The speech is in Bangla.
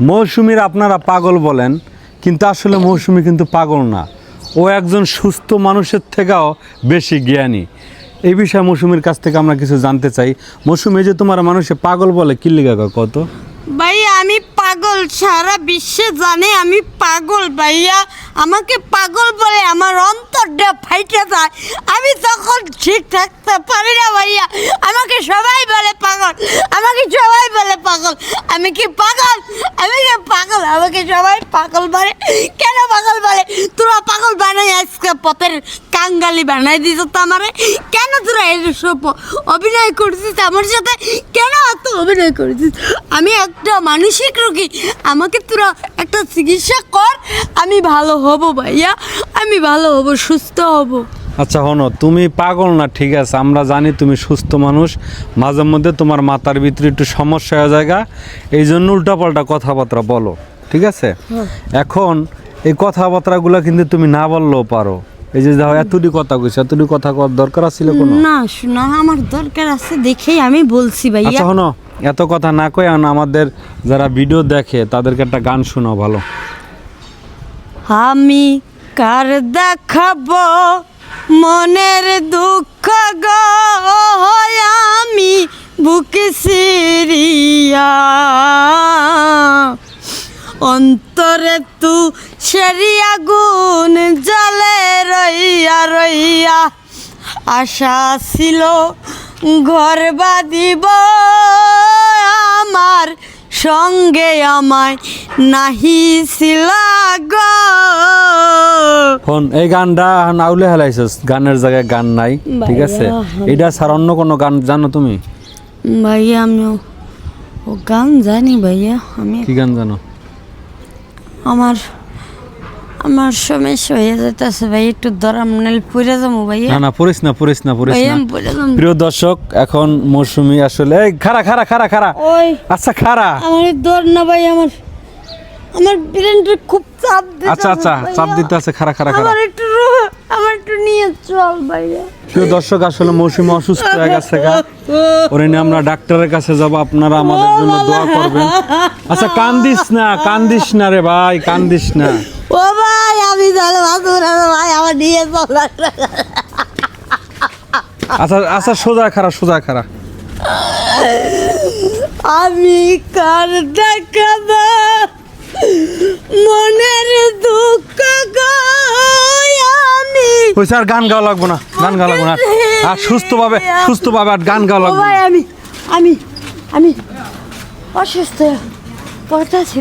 মৌসুমীর আপনারা পাগল বলেন, কিন্তু আসলে মৌসুমী কিন্তু পাগল না। ও একজন সুস্থ মানুষের থেকেও বেশি জ্ঞানী। এই বিষয়ে মৌসুমীর কাছ থেকে আমরা কিছু জানতে চাই। মৌসুমী যে তোমার মানুষে পাগল বলে, কি লিগা কত ভাইয়া আমি পাগল, সারা বিশ্বে জানে আমি পাগল, ভাইয়া। আমাকে পাগল বলে আমার অন্তরটা ফাইটে যায়। আমি তখন ঠিক থাকতে পারি না ভাইয়া। আমাকে সবাই বলে পাগল। আমাকে সবাই বলে পাগল। আমি কি পাগল? আমি কি পাগল, আমাকে সবাই পাগল বলে। কেন পাগল বলে? তোরা পাগল বানাই আজকে পথের কাঙ্গালি বানাই দিছ তো আমারে। কেন তোরা এসব অভিনয় করছিস আমার সাথে? কেন এত অভিনয় করছিস? আমি একটা মানসিক রোগী। আমাকে তোরা একটা চিকিৎসা কর। আমি ভালো হব ভাইয়া। আমি ভালো হব, সুস্থ হব। আচ্ছা হনো তুমি পাগল না ঠিক আছে আমরা জানি তুমি সুস্থ মানুষ মাঝে মধ্যে তোমার মাথার ভিতরে একটু সমস্যা হয়ে জায়গা এই জন্য উল্টাপাল্টা কথাবার্তা বলো ঠিক আছে? এখন এই কথাবার্তাগুলো কিন্তু তুমি না বললেও পারো এই যে দেখো এতটি কথা কইছো এতটি কথা কর দরকার ছিল কোনো? না শোনা আমার দরকার আছে দেখেই আমি বলছি ভাইয়া। আচ্ছা হনো এত কথা না কই এখন আমাদের যারা ভিডিও দেখে তাদেরকে একটা গান শোনাও ভালো। আমি কার দেখাবো? মনের দুঃখ গো, আমি বুকে সিরিয়া। অন্তরে তু সেরিয়া গুণ জলে রইয়া রইয়া। আশা ছিল ঘর বাঁধিব, আমার সঙ্গে আমায় নাহি ছিল। ফোন এই গানটা নাউলে হেলাইছিস গানের জায়গায় গান নাই ঠিক আছে? ভাইয়া। এটা ছাড়া অন্য কোনো গান জানো তুমি? ভাইয়া আমি ও- গান জানি ভাইয়া আমি কি গান জানো? আমার আমার সমস্যা হয়ে যেতেছে ভাই একটু ধরাম নাহলে পড়ে যাব ভাইয়া। না না পড়িস না পড়িস না পড়িস ভাইয়া না। প্রিয় দর্শক এখন মৌসুমী আসলে এই খারা খারা খারা খারা আচ্ছা খারা আমার দর না ভাই আমার আমার ব্রেনটা খুব চাপ দিতে আচ্ছা আচ্ছা চাপ দিতে আছে খারা খারা খারা আমার একটু আমার একটু নিয়ে চল ভাইয়া প্রিয় দর্শক আসলে মৌসুমী অসুস্থ হয়ে গেছে গা। ওরে নিয়ে আমরা ডাক্তারের কাছে যাব আপনারা আমাদের জন্য দোয়া করবেন। আচ্ছা কান্দিস না কান্দিস না রে ভাই কান্দিস না। ও ভাই আমি তাহলে ভাই আমার নিয়ে চল। আচ্ছা আচ্ছা সোজা খারা সোজা খারা আমি কার দেখাবো মনের দুঃখ ওই আমি আর গান গাওয়া লাগবো না গান গাওয়া লাগবো না। আর সুস্থভাবে সুস্থভাবে আর গান গাওয়া লাগবো না। আমি আমি আমি অসুস্থ। পড়তেছি